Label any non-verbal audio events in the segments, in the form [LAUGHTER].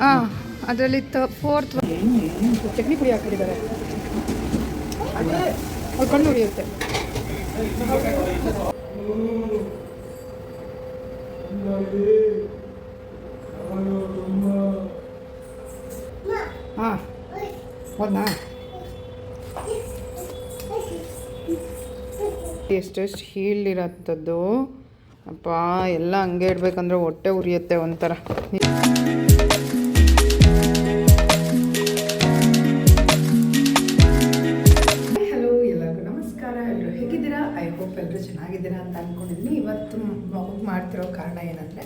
ಹಾಂ ಅದರಲ್ಲಿ ತ ಫೋರ್ತ್ ಚಟ್ನಿ ಪುಡಿ ಹಾಕಿದ್ದಾರೆ. ಅವ್ರು ಕಣ್ಣು ಉರಿಯುತ್ತೆ. ಹಾಂ ಹೋದ್ನಾ ಎಷ್ಟೆಷ್ಟು ಹೀಲಿರೋಂಥದ್ದು ಅಪ್ಪ ಎಲ್ಲ ಹಂಗೆ ಇಡಬೇಕಂದ್ರೆ ಹೊಟ್ಟೆ ಉರಿಯುತ್ತೆ ಒಂಥರ. ಹಲೋ ನಮಸ್ಕಾರ. ಎಲ್ಲರೂ ಹೇಗಿದ್ದೀರಾ? ಐ ಹೋಪ್ ಎಲ್ಲರೂ ಚೆನ್ನಾಗಿದ್ದೀರಾ ಅಂತ ಅಂದ್ಕೊಂಡಿದ್ದೀನಿ ಇವತ್ತು ಮಗು ಮಾಡ್ತಿರೋ ಕಾರಣ ಏನಂದರೆ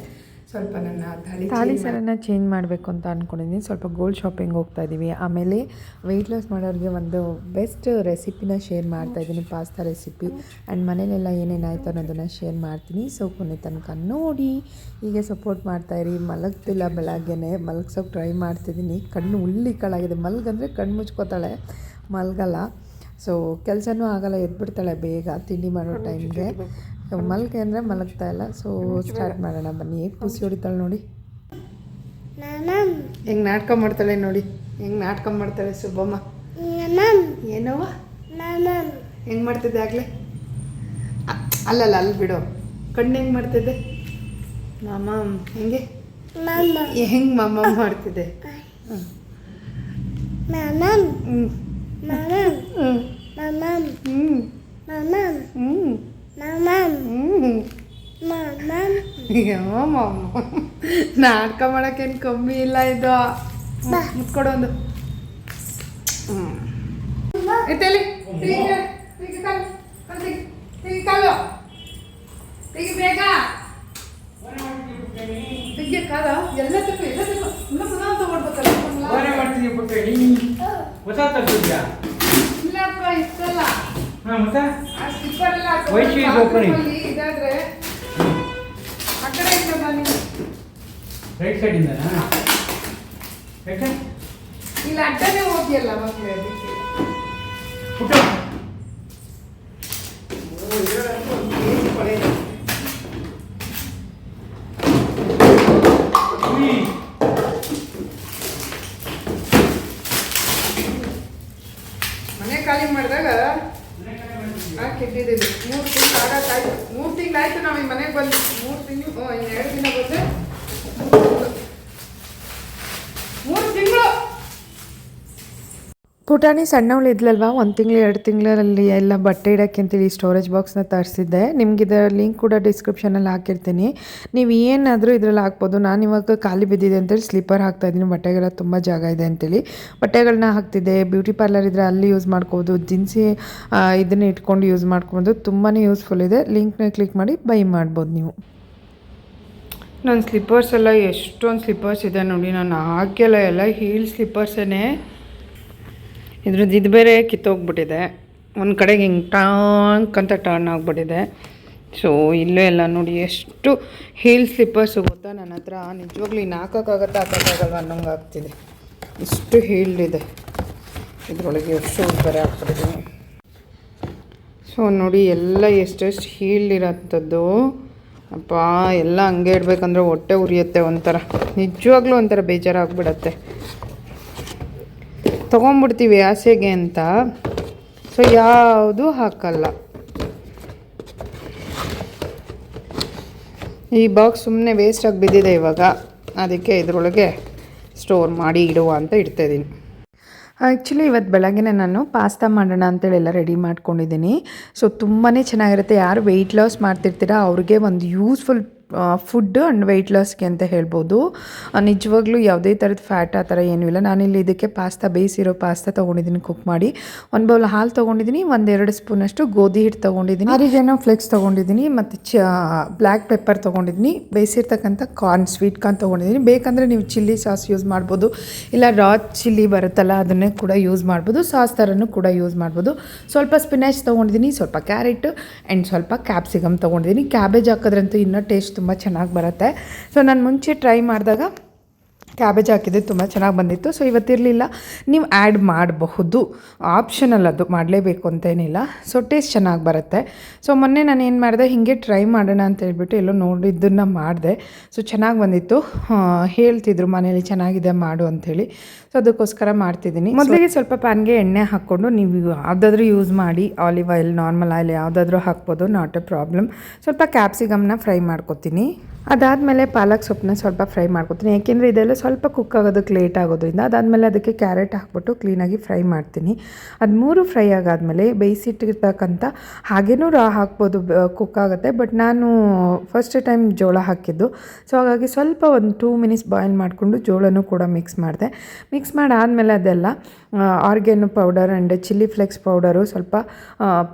ಸ್ವಲ್ಪ ನನ್ನ ತಲೆ ತಾಲಿ ಸರನ್ನ ಚೇಂಜ್ ಮಾಡಬೇಕು ಅಂತ ಅಂದ್ಕೊಂಡಿದ್ದೀನಿ ಸ್ವಲ್ಪ ಗೋಲ್ಡ್ ಶಾಪಿಂಗ್ ಹೋಗ್ತಾ ಇದ್ದೀವಿ ಆಮೇಲೆ ವೆಯ್ಟ್ ಲಾಸ್ ಮಾಡೋರಿಗೆ ಒಂದು ಬೆಸ್ಟ್ ರೆಸಿಪಿನ ಶೇರ್ ಮಾಡ್ತಾ ಇದ್ದೀನಿ ಪಾಸ್ತಾ ರೆಸಿಪಿ ಆ್ಯಂಡ್ ಮನೇಲೆಲ್ಲ ಏನೇನಾಯಿತು ಅನ್ನೋದನ್ನು ಶೇರ್ ಮಾಡ್ತೀನಿ. ಸೊ ಕೊನೆ ತನಕ ನೋಡಿ ಹೀಗೆ ಸಪೋರ್ಟ್ ಮಾಡ್ತಾಯಿರಿ ಮಲಗ್ತಿಲ್ಲ ಬೆಳಗ್ಗೆನೆ. ಮಲಗ್ಸೋಕೆ ಟ್ರೈ ಮಾಡ್ತಿದ್ದೀನಿ ಕಣ್ಣು ಉಳ್ಳಿ ಕಳಾಗಿದೆ. ಮಲ್ಗಂದರೆ ಕಣ್ಣು ಮುಚ್ಕೋತಾಳೆ. ಮಲ್ಗಲ್ಲ. ಸೊ ಕೆಲಸನೂ ಆಗಲ್ಲ. ಎದ್ಬಿಡ್ತಾಳೆ ಬೇಗ. ತಿಂಡಿ ಮಾಡೋ ಟೈಮ್ಗೆ ಮಲ್ಗೆ ಅಂದರೆ ಮಲಗ್ತಾ ಇಲ್ಲ. ಸೊ ಸ್ಟಾರ್ಟ್ ಮಾಡೋಣ. ಬನ್ನಿ. ಹೇಗೆ ಪುಸಿ ಹೊಡಿತಾಳೆ ನೋಡಿ. ಹೆಂಗೆ ನಾಟಕ ಮಾಡ್ತಾಳೆ ನೋಡಿ. ಹೆಂಗೆ ನಾಟಕ ಮಾಡ್ತಾಳೆ ಸುಬ್ಬಮ್ಮ ಏನೋ ಹೆಂಗೆ ಮಾಡ್ತಿದ್ದೆ ಆಗಲೇ? ಅಲ್ಲಲ್ಲ ಅಲ್ಲಿ ಬಿಡು. ಕಣ್ಣು ಹೆಂಗೆ ಮಾಡ್ತಿದ್ದೆ? ಮಾಮ ಹೆಂಗೆ? ಹೆಂಗೆ ಮಾಮ ಮಾಡ್ತಿದ್ದೆ? ಹ್ಞೂ ಹ್ಞೂ ಹ್ಞೂ ಹ್ಞೂ ಹ್ಞೂ ನಾಟಕ ಮಾಡೋಕ್ಕೇನು ಕಮ್ಮಿ ಇಲ್ಲ ಇದು. ಮುತ್ಕೊಡು ಒಂದು. ಹ್ಞೂ ಎತ್ತಲಿ ಕಾಲು. ತೆಗಿ ಬೇಗ. ತೆಗಿಯ ಕಾಲ. ಎಲ್ಲ ತಪ್ಪು ಎಲ್ಲ ತಪ್ಪು ಇನ್ನೂ ಪುನಃ ತಗೊಡ್ಬೇಕಲ್ಲ ಇಲ್ಲಪ್ಪ ಇಷ್ಟಲ್ಲ ಹಾ ಮತ್ತೆ? ವೈಟ್ ಶೀಟ್ ಓಪನಿಂಗ್ ಇದಾದ್ರೆ ಆ ಕಡೆ ಇಂದ ಬನ್ನಿ ರೈಟ್ ಸೈಡ್ ಇಂದನಾ? ಯಾಕೆ ಇಲ್ಲ ಅಡ್ಡನೇ ಹೋಗಿಯಲ್ಲ ಮಕ್ಕಳು ಅದಕ್ಕೆ ಪುಟ್ಟ ಓ, ಇರೋದಂತೂ ಒಂದು ಕೇಸ್ ಕೊಳೆ ಇದೆ. ಉಯ್. ಮನೆ ಖಾಲಿ ಮಾಡಿದಾಗ ಹಾಕಿಟ್ಟಿದ್ದೀವಿ ಮೂರು ತಿಂಗಳು ಆಗತ್ತಾಯ್ತು ಮೂರು ತಿಂಗಳಾಯ್ತು ನಾವು ಈ ಮನೆಗೆ ಬಂದು ಮೂರು ತಿಂಗಳು ಇನ್ನು ಎರಡು ದಿನ ಬಂದೆ ಮೂರು ತಿಂಗಳು ಪುಟಾಣಿ ಸಣ್ಣವಳು ಇದ್ಲಲ್ವಾ? ಒಂದು ತಿಂಗಳು, ಎರಡು ತಿಂಗಳಲ್ಲಿ ಎಲ್ಲ ಬಟ್ಟೆ ಇಡೋಕ್ಕೆ ಅಂತೇಳಿ ಸ್ಟೋರೇಜ್ ಬಾಕ್ಸ್ನ ತರಿಸಿದ್ದೆ. ನಿಮ್ಗೆ ಇದರ ಲಿಂಕ್ ಕೂಡ ಡಿಸ್ಕ್ರಿಪ್ಷನಲ್ಲಿ ಹಾಕಿರ್ತೀನಿ. ನೀವು ಏನಾದರೂ ಇದರಲ್ಲಿ ಹಾಕ್ಬೋದು. ನಾನು ಇವಾಗ ಖಾಲಿ ಬಿದ್ದಿದೆ ಅಂತೇಳಿ ಸ್ಲೀಪರ್ ಹಾಕ್ತಾ ಇದ್ದೀನಿ. ಬಟ್ಟೆಗಳ ತುಂಬ ಜಾಗ ಇದೆ ಅಂತೇಳಿ. ಬಟ್ಟೆಗಳನ್ನ ಹಾಕ್ತಿದ್ದೆ. ಬ್ಯೂಟಿ ಪಾರ್ಲರ್ ಇದ್ದರೆ ಅಲ್ಲಿ ಯೂಸ್ ಮಾಡ್ಕೋಬೋದು. ದಿನಸಿ ಇದನ್ನು ಇಟ್ಕೊಂಡು ಯೂಸ್ ಮಾಡ್ಕೊಬೋದು. ತುಂಬಾ ಯೂಸ್ಫುಲ್ ಇದೆ. ಲಿಂಕ್ನ ಕ್ಲಿಕ್ ಮಾಡಿ ಬೈ ಮಾಡ್ಬೋದು ನೀವು. ನನ್ನ ಸ್ಲಿಪ್ಪರ್ಸ್ ಎಲ್ಲ ಎಷ್ಟೊಂದು ಸ್ಲಿಪ್ಪರ್ಸ್ ಇದೆ ನೋಡಿ. ನಾನು ಹಾಕಿಲ್ಲ ಎಲ್ಲ ಹೀಲ್ ಸ್ಲಿಪ್ಪರ್ಸೇ ಇದ್ರದ್ದು ಇದು ಬೇರೆ ಕಿತ್ತೋಗ್ಬಿಟ್ಟಿದೆ. ಒಂದು ಕಡೆಗೆ ಹಿಂಗೆ ಟಾಂಕ್ ಅಂತ ಟರ್ನ್ ಆಗಿಬಿಟ್ಟಿದೆ. ಸೊ ಇಲ್ಲೇ ಎಲ್ಲ ನೋಡಿ ಎಷ್ಟು ಹೀಲ್ ಸ್ಲಿಪ್ಪರ್ಸು ಗೊತ್ತಾ? ನನ್ನ ಹತ್ರ ನಿಜವಾಗ್ಲೂ ಇನ್ನು ಹಾಕೋಕ್ಕಾಗತ್ತಾ? ಹಾಕೋಕ್ಕಾಗಲ್ವ ಅನ್ನೋಂಗೆ ಆಗ್ತಿದೆ. ಇಷ್ಟು ಹೀಲ್ಡ್ ಇದೆ. ಇದರೊಳಗೆ ಎಷ್ಟು ಬೇರೆ ಹಾಕ್ಬಿಟ್ಟಿದ್ದೀನಿ ಸೊ ನೋಡಿ ಎಲ್ಲ ಎಷ್ಟೆಷ್ಟು ಹೀಲ್ಡ್ ಇರೋಂಥದ್ದು ಅಪ್ಪ, ಎಲ್ಲ ಹಂಗೆ ಇಡಬೇಕಂದ್ರೆ ಹೊಟ್ಟೆ ಉರಿಯುತ್ತೆ ಒಂಥರ. ನಿಜವಾಗ್ಲೂ ಒಂಥರ ಬೇಜಾರಾಗ್ಬಿಡತ್ತೆ. ತೊಗೊಂಬಿಡ್ತೀವಿ ಆಸೆಗೆ ಅಂತ. ಸೊ ಯಾವುದು ಹಾಕಲ್ಲ. ಈ ಬಾಕ್ಸ್ ಸುಮ್ಮನೆ ವೇಸ್ಟಾಗಿ ಬಿದ್ದಿದೆ ಇವಾಗ. ಅದಕ್ಕೆ ಇದರೊಳಗೆ ಸ್ಟೋರ್ ಮಾಡಿ ಇಡುವ ಅಂತ ಇಡ್ತಾಯಿದ್ದೀನಿ ಆ್ಯಕ್ಚುಲಿ ಇವತ್ತು ಬೆಳಗ್ಗೆ ನಾನು ಪಾಸ್ತಾ ಮಾಡೋಣ ಅಂತೇಳಿ ಎಲ್ಲ ರೆಡಿ ಮಾಡ್ಕೊಂಡಿದ್ದೀನಿ. ಸೊ ತುಂಬಾ ಚೆನ್ನಾಗಿರುತ್ತೆ. ಯಾರು ವೆಯ್ಟ್ ಲಾಸ್ ಮಾಡ್ತಿರ್ತೀರಾ, ಅವ್ರಿಗೆ ಒಂದು ಯೂಸ್ಫುಲ್ ಫುಡ್ ಆ್ಯಂಡ್ ವೆಯ್ಟ್ ಲಾಸ್ಗೆ ಅಂತ ಹೇಳ್ಬೋದು. ನಿಜವಾಗ್ಲೂ ಯಾವುದೇ ಥರದ ಫ್ಯಾಟ್ ಆ ಥರ ಏನೂ ಇಲ್ಲ. ನಾನಿಲ್ಲಿ ಇದಕ್ಕೆ ಪಾಸ್ತಾ ಬೇಯಿಸಿರೋ ಪಾಸ್ತಾ ತೊಗೊಂಡಿದ್ದೀನಿ ಕುಕ್ ಮಾಡಿ. ಒಂದು ಬೌಲ್ ಹಾಲು ತೊಗೊಂಡಿದ್ದೀನಿ ಒಂದೆರಡು ಸ್ಪೂನಷ್ಟು ಗೋಧಿ ಹಿಟ್ಟು ತೊಗೊಂಡಿದ್ದೀನಿ. ಆರಿಗೇನೋ ಫ್ಲೆಕ್ಸ್ ತೊಗೊಂಡಿದ್ದೀನಿ, ಮತ್ತು ಚ ಬ್ಲ್ಯಾಕ್ ಪೆಪ್ಪರ್ ತೊಗೊಂಡಿದ್ದೀನಿ. ಬೇಯಿಸಿರ್ತಕ್ಕಂಥ ಕಾರ್ನ್ ಸ್ವೀಟ್ ಕಾರ್ನ್ ತೊಗೊಂಡಿದ್ದೀನಿ. ಬೇಕಂದರೆ ನೀವು ಚಿಲ್ಲಿ ಸಾಸ್ ಯೂಸ್ ಮಾಡ್ಬೋದು. ಇಲ್ಲ ರಾ ಚಿಲ್ಲಿ ಬರುತ್ತಲ್ಲ, ಅದನ್ನೇ ಕೂಡ ಯೂಸ್ ಮಾಡ್ಬೋದು. ಸಾಸ್ ಥರನೂ ಕೂಡ ಯೂಸ್ ಮಾಡ್ಬೋದು. ಸ್ವಲ್ಪ ಸ್ಪಿನಾಚ್ ತೊಗೊಂಡಿದ್ದೀನಿ, ಸ್ವಲ್ಪ ಕ್ಯಾರೆಟ್ ಆ್ಯಂಡ್ ಸ್ವಲ್ಪ ಕ್ಯಾಪ್ಸಿಕಮ್ ತೊಗೊಂಡಿದ್ದೀನಿ. ಕ್ಯಾಬೇಜ್ ಹಾಕೋದ್ರಂತೂ ಇನ್ನೂ ಟೇಸ್ಟ್ ತುಂಬ ಚೆನ್ನಾಗಿ ಬರುತ್ತೆ. ಸೊ ನಾನು ಮುಂಚೆ ಟ್ರೈ ಮಾಡಿದಾಗ ಕ್ಯಾಬೇಜ್ ಹಾಕಿದ್ದು ತುಂಬ ಚೆನ್ನಾಗಿ ಬಂದಿತ್ತು. ಸೊ ಇವತ್ತಿರಲಿಲ್ಲ ನೀವು ಆ್ಯಡ್ ಮಾಡಬಹುದು. ಆಪ್ಷನಲ್ ಅದು, ಮಾಡಲೇಬೇಕು ಅಂತೇನಿಲ್ಲ. ಸೊ ಟೇಸ್ಟ್ ಚೆನ್ನಾಗಿ ಬರುತ್ತೆ. ಸೊ ಮೊನ್ನೆ ನಾನು ಏನು ಮಾಡಿದೆ, ಹೀಗೆ ಟ್ರೈ ಮಾಡೋಣ ಅಂತ ಹೇಳ್ಬಿಟ್ಟು ಎಲ್ಲೋ ನೋಡಿದ್ದನ್ನು ಮಾಡಿದೆ. ಸೊ ಚೆನ್ನಾಗಿ ಬಂದಿತ್ತು. ಹೇಳ್ತಿದ್ರು ಮನೇಲಿ ಚೆನ್ನಾಗಿದೆ ಮಾಡು ಅಂಥೇಳಿ ಸೊ ಅದಕ್ಕೋಸ್ಕರ ಮಾಡ್ತಿದ್ದೀನಿ. ಮೊದಲಿಗೆ ಸ್ವಲ್ಪ ಪ್ಯಾನ್ಗೆ ಎಣ್ಣೆ ಹಾಕ್ಕೊಂಡು ನೀವು ಯಾವುದಾದ್ರೂ ಯೂಸ್ ಮಾಡಿ ಆಲಿವ್ ಆಯಿಲ್ ನಾರ್ಮಲ್ ಆಯಿಲ್ ಯಾವುದಾದ್ರೂ ಹಾಕ್ಬೋದು ನಾಟ್ ಎ ಪ್ರಾಬ್ಲಮ್ ಸ್ವಲ್ಪ ಕ್ಯಾಪ್ಸಿಕಮ್ನ ಫ್ರೈ ಮಾಡ್ಕೊತೀನಿ. ಅದಾದಮೇಲೆ ಪಾಲಕ್ ಸೊಪ್ಪನ್ನ ಸ್ವಲ್ಪ ಫ್ರೈ ಮಾಡ್ಕೊತೀನಿ. ಏಕೆಂದರೆ ಇದೆಲ್ಲ ಸ್ವಲ್ಪ ಕುಕ್ ಆಗೋದಕ್ಕೆ ಲೇಟ್ ಆಗೋದ್ರಿಂದ ಅದಾದಮೇಲೆ ಅದಕ್ಕೆ ಕ್ಯಾರೆಟ್ ಹಾಕ್ಬಿಟ್ಟು ಕ್ಲೀನಾಗಿ ಫ್ರೈ ಮಾಡ್ತೀನಿ. ಅದು ಮೂರು ಫ್ರೈ ಆಗಾದಮೇಲೆ ಬೇಯಿಸಿಟ್ಟಿರ್ತಕ್ಕಂಥ ಹಾಗೇನೂ ರಾ ಹಾಕ್ಬೋದು ಕುಕ್ ಆಗುತ್ತೆ. ಬಟ್ ನಾನು ಫಸ್ಟ್ ಟೈಮ್ ಜೋಳ ಹಾಕಿದ್ದು. ಸೊ ಹಾಗಾಗಿ ಸ್ವಲ್ಪ ಒಂದು ಟೂ ಮಿನಿಟ್ಸ್ ಬಾಯ್ಲ್ ಮಾಡಿಕೊಂಡು ಜೋಳನೂ ಕೂಡ ಮಿಕ್ಸ್ ಮಾಡಿದೆ. ಮಿಕ್ಸ್ ಮಾಡಾದಮೇಲೆ ಅದೆಲ್ಲ oregano powder and chilli flakes powder, ಸ್ವಲ್ಪ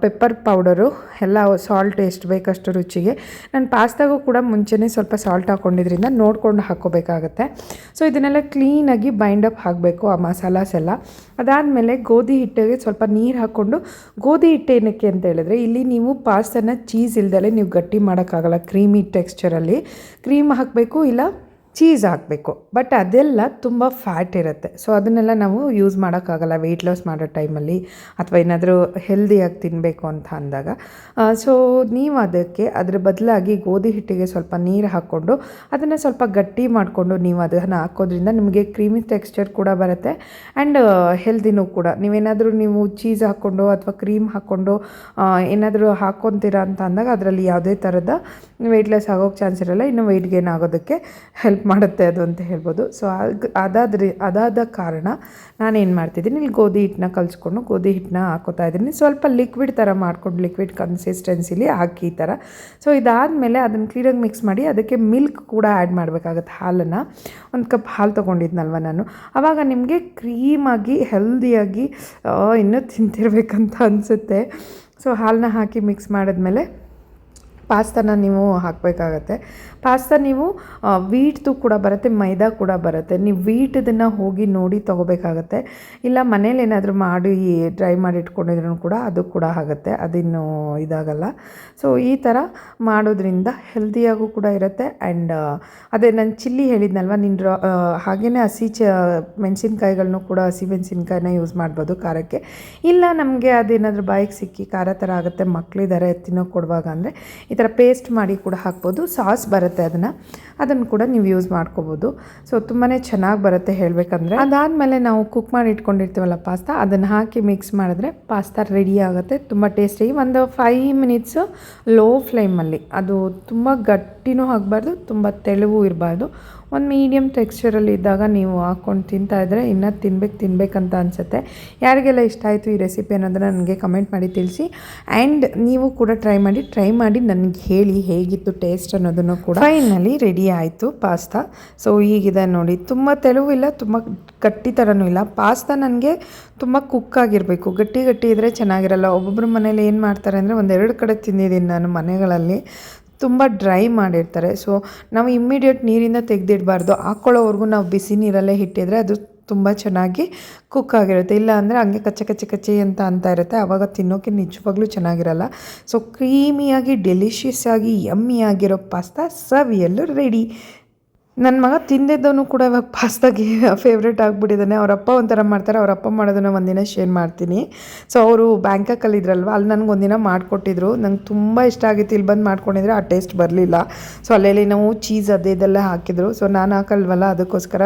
ಪೆಪ್ಪರ್ ಪೌಡರು, ಎಲ್ಲ ಸಾಲ್ಟ್ ಎಷ್ಟು ಬೇಕಷ್ಟು ರುಚಿಗೆ. ನಾನು ಪಾಸ್ತಾಗೂ ಕೂಡ ಮುಂಚೆನೇ ಸ್ವಲ್ಪ ಸಾಲ್ಟ್ ಹಾಕ್ಕೊಂಡಿದ್ರಿಂದ ನೋಡ್ಕೊಂಡು ಹಾಕ್ಕೋಬೇಕಾಗತ್ತೆ. ಸೊ, ಇದನ್ನೆಲ್ಲ ಕ್ಲೀನಾಗಿ ಬೈಂಡ್ ಅಪ್ ಹಾಕಬೇಕು ಆ ಮಸಾಲಾಸ್ ಎಲ್ಲ. ಅದಾದಮೇಲೆ ಗೋಧಿ ಹಿಟ್ಟಿಗೆ ಸ್ವಲ್ಪ ನೀರು ಹಾಕ್ಕೊಂಡು, ಗೋಧಿ ಹಿಟ್ಟು ಏನಕ್ಕೆ ಅಂತ ಹೇಳಿದ್ರೆ, ಇಲ್ಲಿ ನೀವು ಪಾಸ್ತನ ಚೀಸ್ ಇಲ್ದಲೆ ನೀವು ಗಟ್ಟಿ ಮಾಡೋಕ್ಕಾಗಲ್ಲ, ಕ್ರೀಮಿ ಟೆಕ್ಸ್ಚರಲ್ಲಿ. ಕ್ರೀಮ್ ಹಾಕಬೇಕು ಇಲ್ಲ ಚೀಸ್ ಹಾಕಬೇಕು. ಬಟ್ ಅದೆಲ್ಲ ತುಂಬ ಫ್ಯಾಟ್ ಇರುತ್ತೆ. ಸೊ ಅದನ್ನೆಲ್ಲ ನಾವು ಯೂಸ್ ಮಾಡೋಕ್ಕಾಗಲ್ಲ. ವೆಯ್ಟ್ ಲಾಸ್ ಮಾಡೋ ಟೈಮಲ್ಲಿ ಅಥವಾ ಏನಾದರೂ ಹೆಲ್ದಿಯಾಗಿ ತಿನ್ನಬೇಕು ಅಂತ ಅಂದಾಗ. ಸೊ ನೀವು ಅದಕ್ಕೆ ಅದರ ಬದಲಾಗಿ ಗೋಧಿ ಹಿಟ್ಟಿಗೆ ಸ್ವಲ್ಪ ನೀರು ಹಾಕ್ಕೊಂಡು ಅದನ್ನು ಸ್ವಲ್ಪ ಗಟ್ಟಿ ಮಾಡಿಕೊಂಡು ನೀವು ಅದನ್ನು ಹಾಕೋದ್ರಿಂದ ನಿಮಗೆ ಕ್ರೀಮಿ ಟೆಕ್ಸ್ಚರ್ ಕೂಡ ಬರುತ್ತೆ ಆ್ಯಂಡ್ ಹೆಲ್ದಿನೂ ಕೂಡ. ನೀವೇನಾದರೂ ನೀವು ಚೀಸ್ ಹಾಕ್ಕೊಂಡು ಅಥವಾ ಕ್ರೀಮ್ ಹಾಕ್ಕೊಂಡು ಏನಾದರೂ ಹಾಕ್ಕೊತೀರಾ ಅಂತ ಅಂದಾಗ ಅದರಲ್ಲಿ ಯಾವುದೇ ಥರದ ವೆಯ್ಟ್ ಲೆಸ್ ಆಗೋಕ್ಕೆ ಚಾನ್ಸ್ ಇರಲ್ಲ, ಇನ್ನು ವೆಯ್ಟ್ ಗೇನ್ ಆಗೋದಕ್ಕೆ ಹೆಲ್ಪ್ ಮಾಡುತ್ತೆ ಅದು ಅಂತ ಹೇಳ್ಬೋದು. ಸೊ ಅದಾದ್ರಿ, ಅದಾದ ಕಾರಣ ನಾನೇನು ಮಾಡ್ತಿದ್ದೀನಿ, ಇಲ್ಲಿ ಗೋಧಿ ಹಿಟ್ಟನ್ನ ಕಲಿಸ್ಕೊಂಡು ಗೋಧಿ ಹಿಟ್ಟನ್ನ ಹಾಕೋತಾ ಇದ್ದೀನಿ. ಸ್ವಲ್ಪ ಲಿಕ್ವಿಡ್ ಥರ ಮಾಡ್ಕೊಂಡು ಲಿಕ್ವಿಡ್ ಕನ್ಸಿಸ್ಟೆನ್ಸಿಲಿ ಹಾಕಿ ಈ ಥರ ಸೊ ಇದಾದಮೇಲೆ ಅದನ್ನು ಕ್ಲೀನಾಗಿ ಮಿಕ್ಸ್ ಮಾಡಿ ಅದಕ್ಕೆ ಮಿಲ್ಕ್ ಕೂಡ ಆ್ಯಡ್ ಮಾಡಬೇಕಾಗತ್ತೆ ಹಾಲನ್ನು. ಒಂದು ಕಪ್ ಹಾಲು ತೊಗೊಂಡಿದ್ನಲ್ವ ನಾನು. ಆವಾಗ ನಿಮಗೆ ಕ್ರೀಮಾಗಿ ಹೆಲ್ದಿಯಾಗಿ ಇನ್ನೂ ತಿಂತಿರ್ಬೇಕಂತ ಅನಿಸುತ್ತೆ. ಸೊ ಹಾಲನ್ನ ಹಾಕಿ ಮಿಕ್ಸ್ ಮಾಡಿದ್ಮೇಲೆ ಪಾಸ್ತಾನ ನೀವು ಹಾಕಬೇಕಾಗತ್ತೆ. ಪಾಸ್ತಾ ನೀವು ವೀಟ್ದು ಕೂಡ ಬರುತ್ತೆ, ಮೈದಾ ಕೂಡ ಬರುತ್ತೆ. ನೀವು ವೀಟದನ್ನು ಹೋಗಿ ನೋಡಿ ತೊಗೋಬೇಕಾಗತ್ತೆ. ಇಲ್ಲ, ಮನೇಲಿ ಏನಾದರೂ ಮಾಡಿ, ಡ್ರೈ ಮಾಡಿ ಇಟ್ಕೊಂಡಿದ್ರು ಕೂಡ ಅದು ಕೂಡ ಆಗುತ್ತೆ. ಅದಿನ್ನು ಇದಾಗಲ್ಲ. ಸೊ, ಈ ಥರ ಮಾಡೋದ್ರಿಂದ ಹೆಲ್ದಿಯಾಗೂ ಕೂಡ ಇರುತ್ತೆ. ಆ್ಯಂಡ್ ಅದೇ ನಾನು ಚಿಲ್ಲಿ ಹೇಳಿದ್ನಲ್ವ ನಿನ್ನ ಹಾಗೆಯೇ ಹಸಿ ಚ ಮೆಣಸಿನ್ಕಾಯಿಗಳನ್ನೂ ಕೂಡ ಹಸಿ ಮೆಣಸಿನ್ಕಾಯಿನ ಯೂಸ್ ಮಾಡ್ಬೋದು ಖಾರಕ್ಕೆ. ಇಲ್ಲ, ನಮಗೆ ಅದೇನಾದರೂ ಬಾಯಿಗೆ ಸಿಕ್ಕಿ ಖಾರ ಥರ ಆಗುತ್ತೆ ಮಕ್ಕಳಿದ್ದಾರೆ ತಿನ್ನೋಕೆ ಕೊಡುವಾಗ ಅಂದರೆ ಈ ಥರ ಪೇಸ್ಟ್ ಮಾಡಿ ಕೂಡ ಹಾಕ್ಬೋದು. ಸಾಸ್ ಬರುತ್ತೆ. ಅದನ್ನು. ಅದನ್ನು ಕೂಡ ನೀವು ಯೂಸ್ ಮಾಡ್ಕೋಬೋದು. ಸೊ ತುಂಬಾ ಚೆನ್ನಾಗಿ ಬರುತ್ತೆ ಹೇಳಬೇಕಂದ್ರೆ. ಅದಾದಮೇಲೆ ನಾವು ಕುಕ್ ಮಾಡಿ ಇಟ್ಕೊಂಡಿರ್ತೀವಲ್ಲ ಪಾಸ್ತಾ ಅದನ್ನು ಹಾಕಿ ಮಿಕ್ಸ್ ಮಾಡಿದ್ರೆ ಪಾಸ್ತಾ ರೆಡಿ ಆಗುತ್ತೆ. ತುಂಬ ಟೇಸ್ಟಿ ಒಂದು ಫೈವ್ ಮಿನಿಟ್ಸು ಲೋ ಫ್ಲೇಮಲ್ಲಿ ಅದು ತುಂಬ ಗಟ್ಟಿನೂ ಆಗಬಾರ್ದು, ತುಂಬ ತೆಳುವು ಇರಬಾರ್ದು. ಒಂದು ಮೀಡಿಯಮ್ ಟೆಕ್ಸ್ಚರಲ್ಲಿ ಇದ್ದಾಗ ನೀವು ಹಾಕ್ಕೊಂಡು ತಿಂತಾ ಇದ್ದರೆ ಇನ್ನೂ ತಿನ್ಬೇಕು, ತಿನ್ಬೇಕಂತ ಅನಿಸುತ್ತೆ. ಯಾರಿಗೆಲ್ಲ ಇಷ್ಟ ಆಯಿತು ಈ ರೆಸಿಪಿ ಅನ್ನೋದನ್ನು ನನಗೆ ಕಮೆಂಟ್ ಮಾಡಿ ತಿಳಿಸಿ. ಆ್ಯಂಡ್ ನೀವು ಕೂಡ ಟ್ರೈ ಮಾಡಿ ಟ್ರೈ ಮಾಡಿ ನನಗೆ ಹೇಳಿ ಹೇಗಿತ್ತು ಟೇಸ್ಟ್ ಅನ್ನೋದನ್ನು ಕೂಡ ಫೈನಲ್ಲಿ ರೆಡಿ ಆಯಿತು ಪಾಸ್ತಾ ಸೊ ಹೀಗಿದೆ ನೋಡಿ, ತುಂಬ ತೆಳುವು ಇಲ್ಲ ತುಂಬ ಗಟ್ಟಿ ಥರನೂ ಇಲ್ಲ. ಪಾಸ್ತಾ ನನಗೆ ತುಂಬ ಕುಕ್ ಆಗಿರಬೇಕು. ಗಟ್ಟಿ ಗಟ್ಟಿ ಇದ್ದರೆ ಚೆನ್ನಾಗಿರಲ್ಲ. ಒಬ್ಬೊಬ್ಬರು ಮನೇಲಿ ಏನು ಮಾಡ್ತಾರೆ ಅಂದರೆ ಒಂದೆರಡು ಕಡೆ ತಿಂದಿದ್ದೀನಿ ನಾನು ಮನೆಗಳಲ್ಲಿ. ತುಂಬ ಡ್ರೈ ಮಾಡಿರ್ತಾರೆ. ಸೊ ನಾವು ಇಮ್ಮಿಡಿಯೇಟ್ ನೀರಿಂದ ತೆಗೆದಿಡಬಾರ್ದು. ಹಾಕ್ಕೊಳ್ಳೋವರೆಗೂ ನಾವು ಬಿಸಿ ನೀರಲ್ಲೇ ಇಟ್ಟಿದ್ರೆ ಅದು ತುಂಬ ಚೆನ್ನಾಗಿ ಕುಕ್ ಆಗಿರುತ್ತೆ. ಇಲ್ಲ ಅಂದರೆ ಹಂಗೆ ಕಚ್ಚೆ ಕಚ್ಚೆ ಕಚ್ಚೆ ಅಂತ ಅಂತ ಇರುತ್ತೆ. ಆವಾಗ ತಿನ್ನೋಕೆ ನಿಜವಾಗ್ಲೂ ಚೆನ್ನಾಗಿರಲ್ಲ. ಸೊ ಕ್ರೀಮಿಯಾಗಿ ಡೆಲಿಷಿಯಸ್ ಆಗಿ ಯಮ್ಮಿ ಆಗಿರೋ ಪಾಸ್ತಾ ಸವಿಯಲ್ಲೂ ರೆಡಿ ನನ್ನ ಮಗ ತಿಂದಿದ್ದವನು ಕೂಡ ಇವಾಗ ಪಾಸ್ತಾಗೆ ಫೇವ್ರೇಟ್ ಆಗಿಬಿಟ್ಟಿದ್ದಾನೆ. ಅವರಪ್ಪ ಒಂಥರ ಮಾಡ್ತಾರೆ. ಅವರಪ್ಪ ಮಾಡೋದನ್ನ ಒಂದಿನ ಶೇರ್ ಮಾಡ್ತೀನಿ. ಸೊ ಅವರು ಬ್ಯಾಂಕಾಕಲ್ಲಿ ಇದ್ರಲ್ವ? ಅಲ್ಲಿ ನನಗೆ ಒಂದಿನ ಮಾಡಿಕೊಟ್ಟಿದ್ರು. ನಂಗೆ ತುಂಬ ಇಷ್ಟ ಆಗಿತ್ತು. ಇಲ್ಲಿ ಬಂದು ಮಾಡ್ಕೊಂಡಿದ್ರೆ ಆ ಟೇಸ್ಟ್ ಬರಲಿಲ್ಲ. ಸೊ ಅಲ್ಲೆಲ್ಲಿ ನಾವು ಚೀಸ್ ಅದೇ ಇದೆಲ್ಲ ಹಾಕಿದ್ರು. ಸೊ ನಾನು ಹಾಕಲ್ವಲ್ಲ? ಅದಕ್ಕೋಸ್ಕರ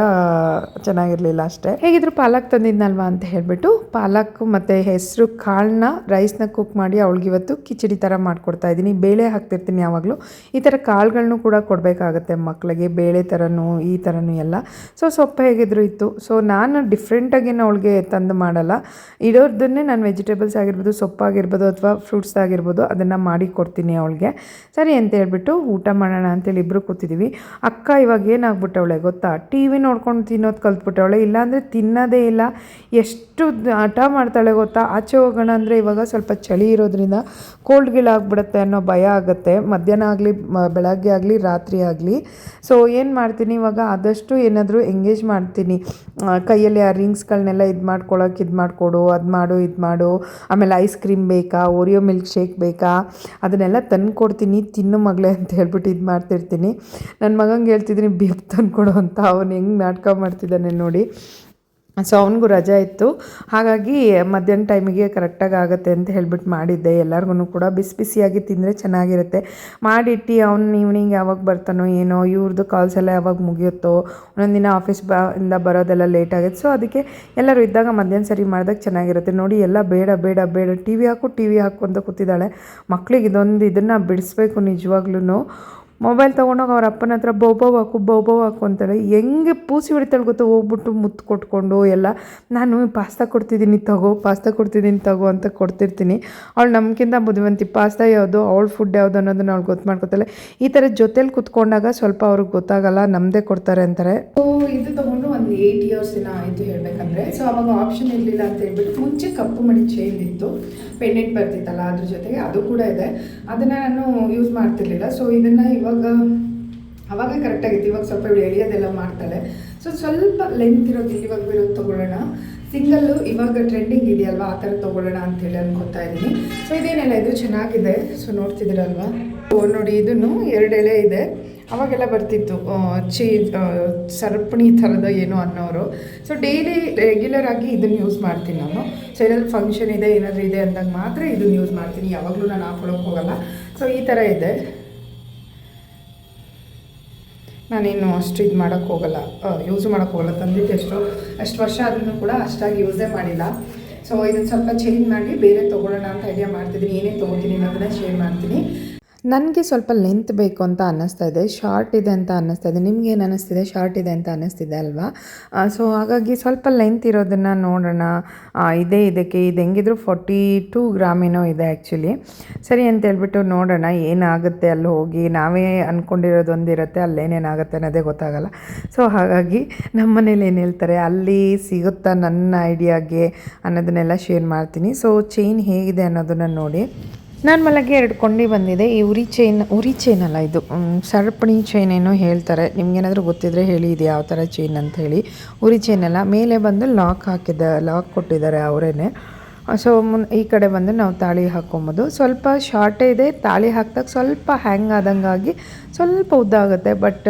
ಚೆನ್ನಾಗಿರಲಿಲ್ಲ ಅಷ್ಟೇ. ಹೇಗಿದ್ರು ಪಾಲಕ್ ತಂದಿದ್ನಲ್ವಾ ಅಂತ ಹೇಳಿಬಿಟ್ಟು, ಪಾಲಕ್ ಮತ್ತು ಹೆಸರು ಕಾಳನ್ನ ರೈಸ್ನ ಕುಕ್ ಮಾಡಿ ಅವಳಿಗೆ ಇವತ್ತು ಕಿಚಡಿ ಥರ ಮಾಡಿಕೊಡ್ತಾ ಇದ್ದೀನಿ. ಬೇಳೆ ಹಾಕ್ತಿರ್ತೀನಿ ಯಾವಾಗಲೂ. ಈ ಥರ ಕಾಳುಗಳನ್ನೂ ಕೂಡ ಕೊಡಬೇಕಾಗತ್ತೆ ಮಕ್ಕಳಿಗೆ ಬೇಳೆ ಥರನೂ ಈ ಥರನೂ ಎಲ್ಲ. ಸೊ ಸೊಪ್ಪು ಹೇಗಿದ್ರು ಇತ್ತು. ಸೊ ನಾನು ಡಿಫ್ರೆಂಟಾಗಿ ಅವಳಿಗೆ ತಂದು ಮಾಡಲ್ಲ. ಇಡೋದನ್ನೇ ನಾನು ವೆಜಿಟೇಬಲ್ಸ್ ಆಗಿರ್ಬೋದು ಸೊಪ್ಪಾಗಿರ್ಬೋದು ಅಥವಾ ಫ್ರೂಟ್ಸ್ ಆಗಿರ್ಬೋದು ಅದನ್ನು ಮಾಡಿ ಕೊಡ್ತೀನಿ ಅವಳಿಗೆ. ಸರಿ ಅಂತ ಹೇಳ್ಬಿಟ್ಟು ಊಟ ಮಾಡೋಣ ಅಂತೇಳಿ ಇಬ್ಬರು ಕೂತಿದ್ದೀವಿ ಅಕ್ಕ ಇವಾಗ ಏನಾಗ್ಬಿಟ್ಟವಳೆ ಗೊತ್ತಾ? ಟಿ ವಿ ನೋಡ್ಕೊಂಡು ತಿನ್ನೋದು ಕಲ್ತ್ಬಿಟ್ಟವಳೆ. ಇಲ್ಲಾಂದರೆ ತಿನ್ನೋದೇ ಇಲ್ಲ. ಎಷ್ಟು ಹಠ ಮಾಡ್ತಾಳೆ ಗೊತ್ತಾ? ಆಚೆ ಹೋಗೋಣ ಅಂದರೆ ಇವಾಗ ಸ್ವಲ್ಪ ಚಳಿ ಇರೋದ್ರಿಂದ ಕೋಲ್ಡ್ ಗಿಲ್ ಆಗಿಬಿಡುತ್ತೆ ಅನ್ನೋ ಭಯ ಆಗುತ್ತೆ. ಮಧ್ಯಾಹ್ನ ಆಗಲಿ ಬೆಳಗ್ಗೆ ಆಗಲಿ, ರಾತ್ರಿ ಆಗಲಿ. ಸೊ ಏನು ಮಾಡ್ತೀನಿ ಮಾಡ್ತೀನಿ, ಇವಾಗ ಆದಷ್ಟು ಏನಾದರೂ ಎಂಗೇಜ್ ಮಾಡ್ತೀನಿ. ಕೈಯಲ್ಲಿ ಆ ರಿಂಗ್ಸ್ಗಳನ್ನೆಲ್ಲ ಇದು ಮಾಡ್ಕೊಳಕ್ಕೆ ಇದು ಮಾಡಿಕೊಡು, ಅದು ಮಾಡು, ಇದು ಮಾಡು. ಆಮೇಲೆ ಐಸ್ ಕ್ರೀಮ್ ಬೇಕಾ ಓರಿಯೋ ಮಿಲ್ಕ್ ಶೇಕ್ ಬೇಕಾ, ಅದನ್ನೆಲ್ಲ ತಂದು ಕೊಡ್ತೀನಿ ತಿನ್ನು ಮಗಳೇ ಅಂತ ಹೇಳ್ಬಿಟ್ಟು ಇದು ಮಾಡ್ತಿರ್ತೀನಿ. ನನ್ನ ಮಗಂಗೆ ಹೇಳ್ತಿದ್ದೀನಿ ಬೇಗ ತಂದುಕೊಡು ಅಂತ. ಅವನು ಹೆಂಗೆ ನಾಟಕ ಮಾಡ್ತಿದ್ದಾನೆ ನೋಡಿ. ಸೊ ಅವನಿಗೂ ರಜಾ ಇತ್ತು. ಹಾಗಾಗಿ ಮಧ್ಯಾಹ್ನ ಟೈಮಿಗೆ ಕರೆಕ್ಟಾಗಿ ಆಗುತ್ತೆ ಅಂತ ಹೇಳ್ಬಿಟ್ಟು ಮಾಡಿದ್ದೆ. ಎಲ್ಲರಿಗೂ ಕೂಡ ಬಿಸಿ ಬಿಸಿಯಾಗಿ ತಿಂದರೆ ಚೆನ್ನಾಗಿರುತ್ತೆ. ಮಾಡಿಟ್ಟು ಅವ್ನು ಈವ್ನಿಂಗ್ ಯಾವಾಗ ಬರ್ತಾನೋ ಏನೋ ಇವ್ರದ್ದು ಕಾಲ್ಸ್ ಎಲ್ಲ ಯಾವಾಗ ಮುಗಿಯುತ್ತೋ, ಒಂದೊಂದು ದಿನ ಆಫೀಸ್ ಬ, ಇಂದ ಬರೋದೆಲ್ಲ ಲೇಟ್ ಆಗುತ್ತೆ. ಸೊ ಅದಕ್ಕೆ ಎಲ್ಲರೂ ಇದ್ದಾಗ ಮಧ್ಯಾಹ್ನ ಸರಿ ಮಾಡಿದಾಗ ಚೆನ್ನಾಗಿರುತ್ತೆ. ನೋಡಿ, ಎಲ್ಲ ಬೇಡ ಬೇಡ ಬೇಡ ಟಿ ವಿ ಹಾಕು ಟಿ ವಿ ಹಾಕು ಅಂತ ಕೂತಿದ್ದಾಳೆ. ಮಕ್ಳಿಗೆ ಇದೊಂದು ಇದನ್ನು ಬಿಡಿಸ್ಬೇಕು ನಿಜವಾಗ್ಲೂ ಮೊಬೈಲ್ ತೊಗೊಂಡೋಗಿ ಅವ್ರ ಅಪ್ಪನ ಹತ್ರ ಬೋಬೋ ಹಾಕು ಬೋಬೋ ಹಾಕು ಅಂತಾಳೆ ಹೆಂಗೆ ಪೂಸಿ ಹೊಡಿತಾಳೆ ಗೊತ್ತಾ ಹೋಗ್ಬಿಟ್ಟು ಮುತ್ತು ಕೊಟ್ಕೊಂಡು ಎಲ್ಲ, ನಾನು ಪಾಸ್ತಾ ಕೊಡ್ತಿದ್ದೀನಿ, ತಗೋ, ಪಾಸ್ತಾ ಕೊಡ್ತಿದ್ದೀನಿ, ತಗೋ ಅಂತ ಕೊಡ್ತಿರ್ತೀನಿ. ಅವಳು ನಮ್ಗಿಂತ ಬುದ್ಧಿವಂತಿ, ಪಾಸ್ತಾ ಯಾವುದು, ಅವಳ ಫುಡ್ ಯಾವುದು ಅನ್ನೋದನ್ನ ಅವ್ಳು ಗೊತ್ತು ಮಾಡ್ಕೊತಾಳೆ. ಈ ಥರ ಜೊತೇಲಿ ಕುತ್ಕೊಂಡಾಗ ಸ್ವಲ್ಪ ಅವ್ರಿಗೆ ಗೊತ್ತಾಗಲ್ಲ ನಮ್ಮದೇ ಕೊಡ್ತಾರೆ ಅಂತಾರೆ. ಸೊ ಇದು ತೊಗೊಂಡು ಒಂದು ಏಯ್ಟ್ ಇಯರ್ಸ್ ದಿನ ಆಯಿತು ಹೇಳಬೇಕಂದ್ರೆ. ಸೊ ಅವಾಗ ಆಪ್ಷನ್ ಇರಲಿಲ್ಲ ಅಂತ ಹೇಳ್ಬಿಟ್ಟು ಮುಂಚೆ ಕಪ್ಪು ಮಡಿ ಚೈನ್ ಇತ್ತು. ಪೆಂಡೆಂಟ್ ಬರ್ತಿತ್ತಲ್ಲ ಅದ್ರ ಜೊತೆಗೆ, ಅದು ಕೂಡ ಇದೆ. ಅದನ್ನು ನಾನು ಯೂಸ್ ಮಾಡ್ತಿರ್ಲಿಲ್ಲ. ಸೊ ಇದನ್ನು ಇವಾಗ ಅವಾಗ ಕರೆಕ್ಟಾಗಿತ್ತು ಇವಾಗ ಸ್ವಲ್ಪ ಇವಳು ಎಳೆಯೋದೆಲ್ಲ ಮಾಡ್ತಾಳೆ. ಸೊ ಸ್ವಲ್ಪ ಲೆಂತ್ ಇರೋದು ಇವಾಗ ಇರೋದು ತೊಗೊಳ್ಳೋಣ. ಸಿಂಗಲ್ಲು ಇವಾಗ ಟ್ರೆಂಡಿಂಗ್ ಇದೆಯಲ್ವಾ? ಆ ಥರ ತೊಗೊಳ್ಳೋಣ ಅಂತೇಳಿ ಅನ್ಕೊತಾ ಇದ್ದೀನಿ. ಸೊ ಇದೇನೆಲ್ಲ ಇದು ಚೆನ್ನಾಗಿದೆ. ಸೊ ನೋಡ್ತಿದ್ದೀರಲ್ವಾ? ಓ, ನೋಡಿ, ಇದನ್ನು ಎರಡು ಎಳೆ ಇದೆ. ಅವಾಗೆಲ್ಲ ಬರ್ತಿತ್ತು. ಚೀ ಸರಪಣಿ ಥರದ ಏನೋ ಅನ್ನೋರು. ಸೊ ಡೈಲಿ ರೆಗ್ಯುಲರ್ ಆಗಿ ಇದನ್ನು ಯೂಸ್ ಮಾಡ್ತೀನಿ ನಾನು. ಸೊ ಏನಾದರೂ ಫಂಕ್ಷನ್ ಇದೆ, ಏನಾದರೂ ಇದೆ ಅಂದಾಗ ಮಾತ್ರ ಇದನ್ನು ಯೂಸ್ ಮಾಡ್ತೀನಿ. ಯಾವಾಗಲೂ ನಾನು ಹಾಕೊಳ್ಳೋಕೆ ಹೋಗಲ್ಲ. ಸೊ ಈ ಥರ ಇದೆ. ನಾನೇನು ಅಷ್ಟು ಇದು ಮಾಡೋಕ್ಕೆ ಹೋಗಲ್ಲ ಯೂಸ್ ಮಾಡೋಕ್ಕೆ ಹೋಗಲ್ಲ, ತಂದಿದ್ದು ಎಷ್ಟು ಅಷ್ಟು ವರ್ಷ ಆದ್ರೂ ಕೂಡ ಅಷ್ಟಾಗಿ ಯೂಸೇ ಮಾಡಿಲ್ಲ. ಸೊ ಇದನ್ನು ಸ್ವಲ್ಪ ಚೇಂಜ್ ಮಾಡಿ ಬೇರೆ ತೊಗೊಳ್ಳೋಣ ಅಂತ ಐಡಿಯಾ ಮಾಡ್ತಿದ್ದೀನಿ ಏನೇ ತೊಗೋತೀನಿ ಅನ್ನೋದನ್ನ ಶೇರ್ ಮಾಡ್ತೀನಿ. ನನಗೆ ಸ್ವಲ್ಪ ಲೆಂತ್ ಬೇಕು ಅಂತ ಅನ್ನಿಸ್ತಾ ಇದೆ ಶಾರ್ಟ್ ಇದೆ ಅಂತ ಅನ್ನಿಸ್ತಾ ಇದೆ, ನಿಮ್ಗೆ ಏನು ಅನ್ನಿಸ್ತಿದೆ? ಶಾರ್ಟ್ ಇದೆ ಅಂತ ಅನ್ನಿಸ್ತಿದೆ ಅಲ್ವಾ? ಸೊ ಹಾಗಾಗಿ ಸ್ವಲ್ಪ ಲೆಂತ್ ಇರೋದನ್ನು ನೋಡೋಣ. ಇದೆ, ಇದಕ್ಕೆ, ಇದು ಹೆಂಗಿದ್ರು ಫಾರ್ಟಿ ಟೂ ಗ್ರಾಮ್ ಏನೋ ಇದೆ ಆ್ಯಕ್ಚುಲಿ ಸರಿ ಅಂತ ಹೇಳ್ಬಿಟ್ಟು ನೋಡೋಣ, ಏನಾಗುತ್ತೆ ಅಲ್ಲಿ ಹೋಗಿ. ನಾವೇ ಅಂದ್ಕೊಂಡಿರೋದು ಒಂದಿರುತ್ತೆ, ಅಲ್ಲೇನೇನಾಗುತ್ತೆ ಅನ್ನೋದೇ ಗೊತ್ತಾಗಲ್ಲ. ಸೊ ಹಾಗಾಗಿ ನಮ್ಮ ಮನೇಲಿ ಏನು ಹೇಳ್ತಾರೆ, ಅಲ್ಲಿ ಸಿಗುತ್ತಾ ನನ್ನ ಐಡಿಯಾಗೆ ಅನ್ನೋದನ್ನೆಲ್ಲ ಶೇರ್ ಮಾಡ್ತೀನಿ. ಸೊ ಚೈನ್ ಹೇಗಿದೆ ಅನ್ನೋದನ್ನು ನೋಡಿ. ನಾನು ಮಲಗೆ ಎರಡು ಕೊಂಡಿ ಬಂದಿದೆ. ಈ ಉರಿ ಚೈನ್ ಉರಿ ಚೈನ್ ಅಲ್ಲ ಇದು. ಸರಪಣಿ ಚೈನ್ ಏನೋ ಹೇಳ್ತಾರೆ. ನಿಮ್ಗೇನಾದರೂ ಗೊತ್ತಿದ್ರೆ ಹೇಳಿ, ಇದು ಯಾವ ಥರ ಚೈನ್ ಅಂತ ಹೇಳಿ. ಉರಿ ಚೈನ್ ಅಲ್ಲ. ಮೇಲೆ ಬಂದು ಲಾಕ್ ಹಾಕಿದ ಲಾಕ್ ಕೊಟ್ಟಿದ್ದಾರೆ ಅವರೇನೆ. ಸೊ ಮುನ್, ಈ ಕಡೆ ಬಂದು ನಾವು ತಾಳಿ ಹಾಕ್ಕೊಬೋದು ಸ್ವಲ್ಪ ಶಾರ್ಟೇ ಇದೆ. ತಾಳಿ ಹಾಕಿದಾಗ ಸ್ವಲ್ಪ ಹ್ಯಾಂಗ್ ಆದಂಗಾಗಿ ಸ್ವಲ್ಪ ಉದ್ದ ಆಗುತ್ತೆ. ಬಟ್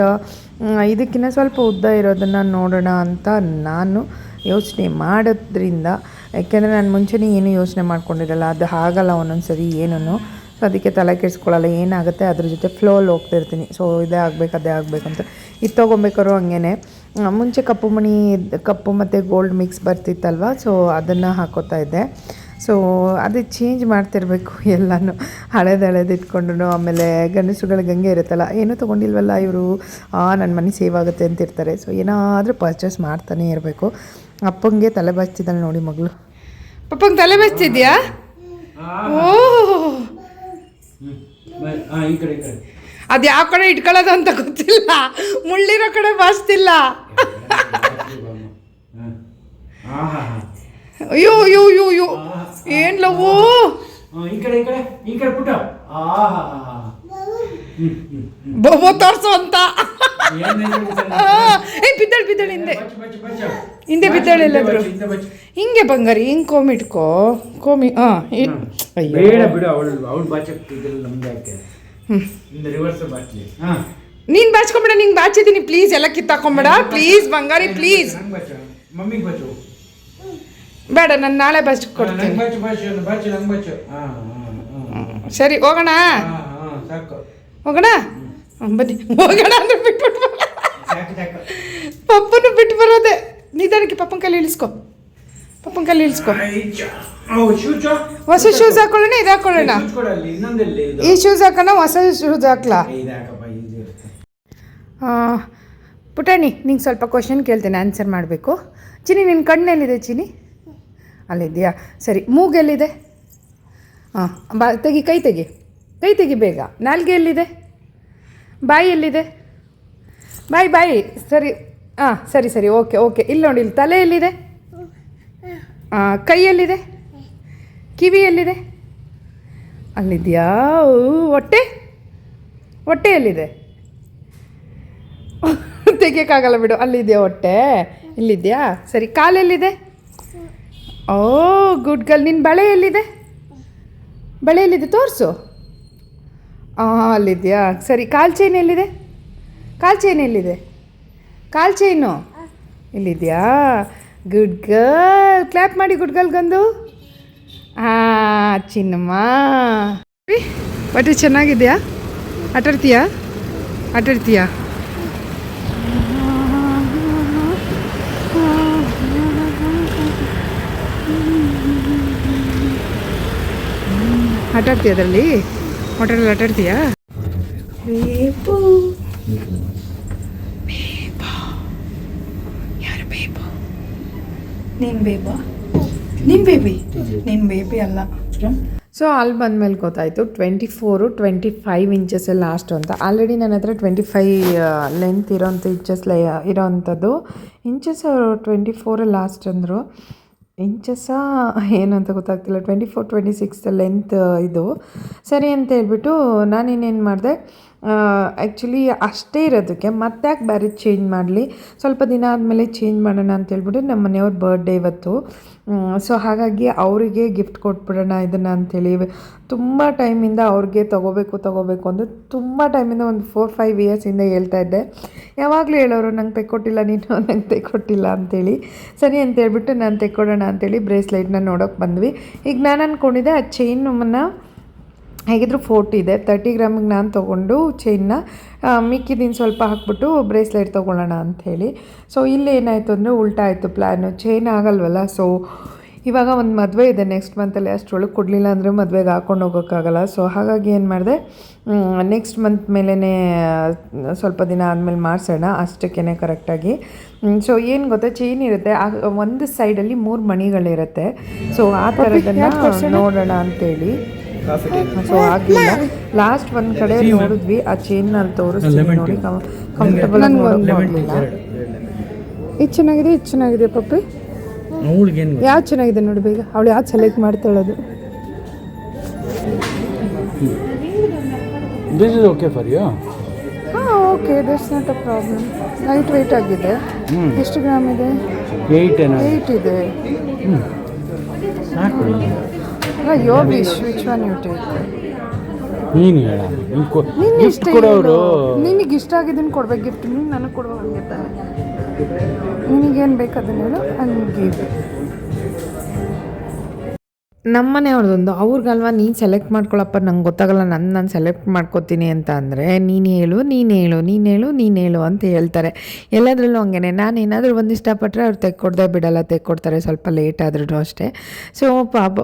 ಇದಕ್ಕಿಂತ ಸ್ವಲ್ಪ ಉದ್ದ ಇರೋದನ್ನು ನೋಡೋಣ ಅಂತ ನಾನು ಯೋಚನೆ ಮಾಡೋದ್ರಿಂದ, ಯಾಕೆಂದರೆ ನಾನು ಮುಂಚೆನೇ ಏನು ಯೋಚನೆ ಮಾಡ್ಕೊಂಡಿರಲ್ಲ ಅದು ಆಗಲ್ಲ ಒಂದೊಂದು ಸರಿ ಏನೂ ಸೊ ಅದಕ್ಕೆ ತಲೆ ಕೆಡಿಸ್ಕೊಳ್ಳಲ್ಲ, ಏನಾಗುತ್ತೆ, ಅದ್ರ ಜೊತೆ ಫ್ಲೋಲ್ಲಿ ಹೋಗ್ತಿರ್ತೀನಿ ಸೊ ಇದೇ ಆಗಬೇಕು, ಅದೇ ಆಗಬೇಕು ಅಂತ. ಇದು ತೊಗೊಬೇಕಾದ್ರು ಹಂಗೇ ಮುಂಚೆ ಕಪ್ಪು ಮಣಿ, ಕಪ್ಪು ಮತ್ತು ಗೋಲ್ಡ್ ಮಿಕ್ಸ್ ಬರ್ತಿತ್ತಲ್ವ? ಸೊ ಅದನ್ನು ಹಾಕೋತಾ ಇದ್ದೆ. ಸೊ ಅದು ಚೇಂಜ್ ಮಾಡ್ತಿರ್ಬೇಕು ಎಲ್ಲನೂ. ಹಳೇದು ಹಳೇದು ಇಟ್ಕೊಂಡು ಆಮೇಲೆ ಗಂಡಸುಗಳಿಗೆ ಹಂಗೆ ಇರುತ್ತಲ್ಲ, ಏನೂ ತೊಗೊಂಡಿಲ್ವಲ್ಲ ಇವರು? ನನ್ನ ಮನೆ ಸೇವ್ ಆಗುತ್ತೆ ಅಂತಿರ್ತಾರೆ. ಸೊ ಏನಾದರೂ ಪರ್ಚೇಸ್ ಮಾಡ್ತಾನೇ ಇರಬೇಕು. ಅಪ್ಪಂಗೆ ತಲೆ ಬಾಚ್ತಿದ್ದಾಳೆ ನೋಡಿ ಮಗಳು. ಪಪ್ಪಂಗೆ ತಲೆ ಬೆಚ್ತಿದ್ಯಾ? ಓ ಅದು ಯಾವ ಕಡೆ ಇಟ್ಕೊಳ್ಳೋದು ಅಂತ ಗೊತ್ತಿಲ್ಲ. ಮುಳ್ಳಿರೋ ಕಡೆ. ಆಹಾ ಅಯ್ಯೋ ಅಯ್ಯೋ ಅಯ್ಯೋ ಅಯ್ಯೋ. ಏನ್ ಲವ್ ಆ, ಈ ಕಡೆ ಈ ಕಡೆ ಈ ಕಡೆ ಪುಟ್ಟ. ಆಹಾ ಬೊಬ್ಬ ತೋರ್ಸು ಅಂತ. ಏ ಬಿದ್ದಳು ಬಿದ್ದಳು ಹಿಂದೆ. ಹಿಂದೆ ಬಿದ್ದಾಳೆ ಇಲ್ಲ ಎಲ್ಲಾದ್ರು. ಹಿಂಗೆ ಬಂಗಾರಿ ಹಿಂಗೆ ಕೋಮಿಟ್ಕೋ ಕೋಮಿ ಹಾಂ ಬೇಡ ಬಿಡು ಅವಳು ಅವಳು ಬಾಚಕ್ತಿದ್ದಿಲ್ಲ ನಮ್ಗೆ ಯಾಕೆ? ರಿವರ್ಸ್ ಬಾಚಲಿ. ಹಾ. ನೀನು ಬಾಚ್ಕೊಂಬೇಡ ನಿಂಗೆ ಬಾಚಿದ್ದೀನಿ ಪ್ಲೀಸ್ ಎಲ್ಲ ಕಿತ್ತಾಕೊಂಬೇಡ. ಪ್ಲೀಸ್ ಬಂಗಾರಿ ಪ್ಲೀಸ್ ಮಮ್ಮಿಗೆ ಬಚ್ಚು ಬೇಡ ನಾನು ನಾಳೆ ಕೊಡ್ತೀನಿ. ಬಾಚು ಬಾಚು ಹಾ ಸರಿ ಹೋಗೋಣ? ಸಾಕು. ಹೋಗೋಣ? ಬನ್ನಿ. ಹೋಗೋಣ ಅಂದ್ರೆ ಬಿಟ್ಬಿಟ್ಟು ಪಪ್ಪನ ಬಿಟ್ಟು ಬರೋದೆ. ನಿಧಾನಕ್ಕೆ ಪಪ್ಪನ ಕಲ್ಲಿ ಇಳಿಸ್ಕೊ. ಪಪ್ಪನ ಕಲ್ಲಿ ಇಳಿಸ್ಕೊ. ಹೊಸ ಶೂಸ್ ಹಾಕೊಳ್ಳೋಣ ಇದು ಹಾಕೊಳ್ಳೋಣ? ಈ ಶೂಸ್ ಹಾಕೋಣ ಹೊಸ ಶೂಸ್ ಹಾಕ್ಲಾ? ಪುಟಾಣಿ ನಿಂಗೆ ಸ್ವಲ್ಪ ಕ್ವಶನ್ ಕೇಳ್ತೇನೆ ಆನ್ಸರ್ ಮಾಡಬೇಕು. ಚಿನಿ ನಿನ್ನ ಕಣ್ಣೆಲ್ಲಿದೆ ಚಿನಿ ಅಲ್ಲಿದೆಯಾ? ಸರಿ ಮೂಗೆಲ್ಲಿದೆ ಹಾಂ ಬಾ ತೆಗಿ ಕೈ ತೆಗಿ. ಕೈ ತೆಗಿ ಬೇಗ. ನಾಲ್ಗೆ ಎಲ್ಲಿದೆ? ಬಾಯಿ ಎಲ್ಲಿದೆ? ಬಾಯಿ ಬಾಯಿ. ಸರಿ. ಹಾಂ ಸರಿ ಸರಿ. Okay okay. ಇಲ್ಲಿ ನೋಡಿ, ಇಲ್ಲಿ ತಲೆ ಎಲ್ಲಿದೆ? ಹಾಂ ಕೈ ಎಲ್ಲಿದೆ? ಕಿವಿ ಎಲ್ಲಿದೆ? ಅಲ್ಲಿದೆಯಾ? ಹೊಟ್ಟೆ? ಹೊಟ್ಟೆ ಎಲ್ಲಿದೆ? [LAUGHS] ತೆಗಿಯೋಕ್ಕಾಗಲ್ಲ ಬಿಡು. ಅಲ್ಲಿದೆಯಾ ಹೊಟ್ಟೆ? ಇಲ್ಲಿದೆಯಾ? ಸರಿ ಕಾಲೆಲ್ಲಿದೆ ಓ, ಗುಡ್ ಗಲ್ ನಿನ್ನ ಬಳೆ ಎಲ್ಲಿದೆ? ಬಳೆ ಎಲ್ಲಿದೆ? ತೋರಿಸು. ಹಾಂ ಅಲ್ಲಿದೆಯಾ? ಸರಿ, ಕಾಲು ಚೈನ್ ಎಲ್ಲಿದೆ? ಕಾಲು ಚೈನ್ ಎಲ್ಲಿದೆ? ಕಾಲು ಚೈನು ಇಲ್ಲಿದೆಯಾ? ಗುಡ್ ಗರ್ಲ್ ಕ್ಲಾಪ್ ಮಾಡಿ ಗುಡ್ ಗರ್ಲ್ಗೊಂದು ಹಾಂ ಚಿನ್ನಮ್ಮ. ಬಟ್ಟೆ ಚೆನ್ನಾಗಿದೆಯಾ? ಆಟಾಡ್ತೀಯಾ? ಆಟಾಡ್ತೀಯಾ? ಆಟಾಡ್ತೀಯ ಅದರಲ್ಲಿ? ಹೋಟೆಲಲ್ಲಿ ಆಟಾಡ್ತೀಯಾ ಬೇಬು ಬೇಬಾ ಯಾರು ಬೇಬು ನೀನು ಬೇಬಾ ನಿಮ್ಮ ಬೇಬಿ ನಿಮ್ಮ ಬೇಬಿ ಅಲ್ಲ. ಸೊ ಅಲ್ಲಿ ಬಂದಮೇಲೆ ಗೊತ್ತಾಯಿತು twenty four twenty five inches last ಅಂತ. ಆಲ್ರೆಡಿ ನನ್ನ ಹತ್ರ ಟ್ವೆಂಟಿ ಫೈ ಲೆಂತ್ ಇರೋಂಥ ಇಂಚಸ್ ಇರೋವಂಥದ್ದು ಇಂಚಸ್ ಟ್ವೆಂಟಿ ಫೋರ್ ಲಾಸ್ಟ್ ಅಂದರು. ಇಂಚಸ್ಸ ಏನಂತ ಗೊತ್ತಾಗ್ತಿಲ್ಲ. Twenty four twenty six length ಇದು. ಸರಿ ಅಂತ ಹೇಳ್ಬಿಟ್ಟು ನಾನೇನೇನು ಮಾಡಿದೆ? ಆ್ಯಕ್ಚುಲಿ ಅಷ್ಟೇ ಇರೋದಕ್ಕೆ ಮತ್ತೆ ಯಾಕೆ ಬೇರೆ ಚೇಂಜ್ ಮಾಡಲಿ? ಸ್ವಲ್ಪ ದಿನ ಆದಮೇಲೆ ಚೇಂಜ್ ಮಾಡೋಣ ಅಂತ ಹೇಳ್ಬಿಟ್ಟು ನಮ್ಮ ಮನೆಯವ್ರ ಬರ್ಡೇ ಇವತ್ತು. ಸೊ ಹಾಗಾಗಿ ಅವರಿಗೆ ಗಿಫ್ಟ್ ಕೊಟ್ಬಿಡೋಣ ಇದನ್ನು ಅಂಥೇಳಿ ತುಂಬ ಟೈಮಿಂದ ಅವ್ರಿಗೆ ತೊಗೋಬೇಕು ತೊಗೋಬೇಕು ಅಂದರೆ ತುಂಬ ಟೈಮಿಂದ ಒಂದು ಫೋರ್ ಫೈವ್ ಇಯರ್ಸಿಂದ ಹೇಳ್ತಾ ಇದ್ದೆ. ಯಾವಾಗಲೂ ಹೇಳೋರು, ನಂಗೆ ತೆಕ್ಕೊಟ್ಟಿಲ್ಲ ನೀನು, ನಂಗೆ ತೆಕ್ಕೊಟ್ಟಿಲ್ಲ ಅಂತೇಳಿ. ಸರಿ ಅಂತ ಹೇಳ್ಬಿಟ್ಟು ನಾನು ತೆಕ್ಕೊಡೋಣ ಅಂತೇಳಿ ಬ್ರೇಸ್ಲೈಟ್ನ ನೋಡೋಕೆ ಬಂದ್ವಿ. ಈಗ ನಾನು ಅಂದ್ಕೊಂಡಿದ್ದೆ ಆ ಚೈನ್ ನಮ್ಮನ್ನು ಹೇಗಿದ್ರು ಫೋರ್ಟಿ ಇದೆ. ತರ್ಟಿ ಗ್ರಾಮಿಗೆ ನಾನು ತೊಗೊಂಡು ಚೈನ್ನ ಮಿಕ್ಕಿದಿನ ಸ್ವಲ್ಪ ಹಾಕ್ಬಿಟ್ಟು ಬ್ರೇಸ್ಲೆಟ್ ತೊಗೊಳ್ಳೋಣ ಅಂಥೇಳಿ ಸೊ ಇಲ್ಲಿ ಏನಾಯಿತು ಅಂದರೆ ಉಲ್ಟಾ ಆಯಿತು ಪ್ಲ್ಯಾನು ಚೈನ್ ಆಗಲ್ವಲ್ಲ ಸೊ ಇವಾಗ ಒಂದು ಮದುವೆ ಇದೆ. ನೆಕ್ಸ್ಟ್ ಮಂತಲ್ಲಿ ಅಷ್ಟರೊಳಗೆ ಕೊಡಲಿಲ್ಲ ಅಂದರೆ ಮದುವೆಗೆ ಹಾಕ್ಕೊಂಡು ಹೋಗೋಕ್ಕಾಗಲ್ಲ. ಸೊ ಹಾಗಾಗಿ ಏನು ಮಾಡಿದೆ ನೆಕ್ಸ್ಟ್ ಮಂತ್ ಮೇಲೇ ಸ್ವಲ್ಪ ದಿನ ಆದಮೇಲೆ ಮಾಡಿಸೋಣ ಅಷ್ಟಕ್ಕೇ ಕರೆಕ್ಟಾಗಿ ಸೊ ಏನು ಗೊತ್ತಾ ಚೈನ್ ಇರುತ್ತೆ. ಆ ಒಂದು ಸೈಡಲ್ಲಿ ಮೂರು ಮಣಿಗಳಿರುತ್ತೆ. ಸೊ ಆ ಥರದನ್ನು ನೋಡೋಣ ಅಂತೇಳಿ ಸೊ ಆಗಲಿಲ್ಲ. ಲಾಸ್ಟ್ ಒಂದು ಕಡೆ ನೋಡಿದ್ವಿ. ಆ ಚೈನ್ ಅಲ್ಲಿ ತೋರಿಸ್ತೀವಿ ನೋಡಿ. ಕಂಫರ್ಟಬಲ್ ಇದು ಚೆನ್ನಾಗಿದೆ ಇದು ಚೆನ್ನಾಗಿದೆ ಪಪ್ಪಿ? ಯಾವ್ದು ಚೆನ್ನಾಗಿದೆ ನೋಡಿ ಬೇಗ. ಅವಳು ಯಾವ್ದು select ಮಾಡ್ತಾಳದು? This is okay for you ಹಾಂ okay this not a problem light weight ಆಗಿದೆ. ಎಷ್ಟು ಗ್ರಾಮ್ ಇದೆ? ಏಯ್ಟ್ ಏನೋ ಏಯ್ಟ್ ಇದೆ. ಸಾಕು ಅಲ್ಲ you wish which one you take. ನೀನು ಹೇಳ ನಿನ್ನ ಗಿಫ್ಟ್ ಇಷ್ಟ ಕೊಡೋರು ನಿನಗೆ ಇಷ್ಟ ಆಗಿದ್ದನ್ನು ಕೊಡ್ಬೇಕು ಗಿಫ್ಟ್ ನೀನು ನನಗೆ ಕೊಡುವ ಹಂಗೆ ತಾನೆ. ನಿನಗೇನು ಬೇಕು ಅದನ್ನ ಹೇಳು ಹಂಗೆ ನಮ್ಮನೆಯವ್ರದ್ದೊಂದು ಅವ್ರಿಗಲ್ವ ನೀನು ಸೆಲೆಕ್ಟ್ ಮಾಡ್ಕೊಳಪ್ಪ, ನಂಗೆ ಗೊತ್ತಾಗಲ್ಲ ನನ್ನ ನಾನು ಸೆಲೆಕ್ಟ್ ಮಾಡ್ಕೊತೀನಿ ಅಂತ ಅಂದರೆ, ನೀನು ಹೇಳು ನೀನು ಹೇಳು ನೀನು ಹೇಳು ನೀನು ಹೇಳು ಅಂತ ಹೇಳ್ತಾರೆ. ಎಲ್ಲದರಲ್ಲೂ ಹಂಗೆ ನಾನು ಏನಾದರೂ ಒಂದು ಇಷ್ಟಪಟ್ಟರೆ ಅವ್ರು ತೆಕ್ಕೊಡ್ದೆ ಬಿಡಲ್ಲ, ತೆಕ್ಕೊಡ್ತಾರೆ ಸ್ವಲ್ಪ ಲೇಟ್ ಆದ್ರೂ ಅಷ್ಟೇ. ಸೊ ಪಾಪ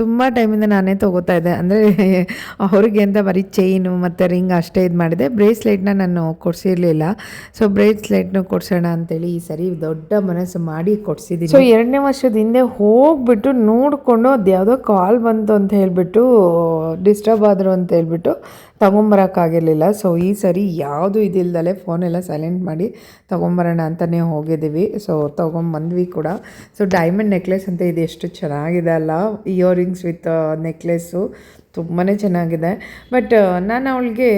ತುಂಬ ಟೈಮಿಂದ ನಾನೇ ತೊಗೋತಾ ಇದ್ದೆ. ಅಂದರೆ, ಅವ್ರಿಗೆ ಅಂತ ಬರೀ ಚೈನು ಮತ್ತು ರಿಂಗ್ ಅಷ್ಟೇ ಇದು ಮಾಡಿದೆ. ಬ್ರೇಸ್ಲೆಟ್ನ ನಾನು ಕೊಡಿಸಿರ್ಲಿಲ್ಲ. ಸೊ ಬ್ರೇಸ್ಲೆಟ್ನು ಕೊಡಿಸೋಣ ಅಂತೇಳಿ ಈ ಸರಿ ದೊಡ್ಡ ಮನಸ್ಸು ಮಾಡಿ ಕೊಡಿಸಿದ್ದೀನಿ. ಸೊ ಎರಡನೇ ವರ್ಷದ ಹಿಂದೆ ಹೋಗ್ಬಿಟ್ಟು ನೋಡಿಕೊಂಡು ಯಾವುದೋ ಕಾಲ್ ಬಂತು ಅಂತ ಹೇಳಿಬಿಟ್ಟು ಡಿಸ್ಟರ್ಬ್ ಆದರು ಅಂತ ಹೇಳ್ಬಿಟ್ಟು ತೊಗೊಂಬರೋಕ್ಕಾಗಿರಲಿಲ್ಲ ಸೊ ಈ ಸರಿ ಯಾವುದು ಇದಿಲ್ದಲೆ ಫೋನೆಲ್ಲ ಸೈಲೆಂಟ್ ಮಾಡಿ ತೊಗೊಂಬರೋಣ ಅಂತಲೇ ಹೋಗಿದ್ದೀವಿ. ಸೊ ತೊಗೊಂಬಂದ್ವಿ ಕೂಡ. ಸೊ ಡೈಮಂಡ್ ನೆಕ್ಲೆಸ್ ಅಂತ ಇದು, ಎಷ್ಟು ಚೆನ್ನಾಗಿದೆ ಅಲ್ಲ. ಇಯರಿಂಗ್ಸ್ ವಿತ್ ನೆಕ್ಲೆಸ್ಸು ತುಂಬಾ ಚೆನ್ನಾಗಿದೆ. ಬಟ್ ನಾನು ಅವಳಿಗೆ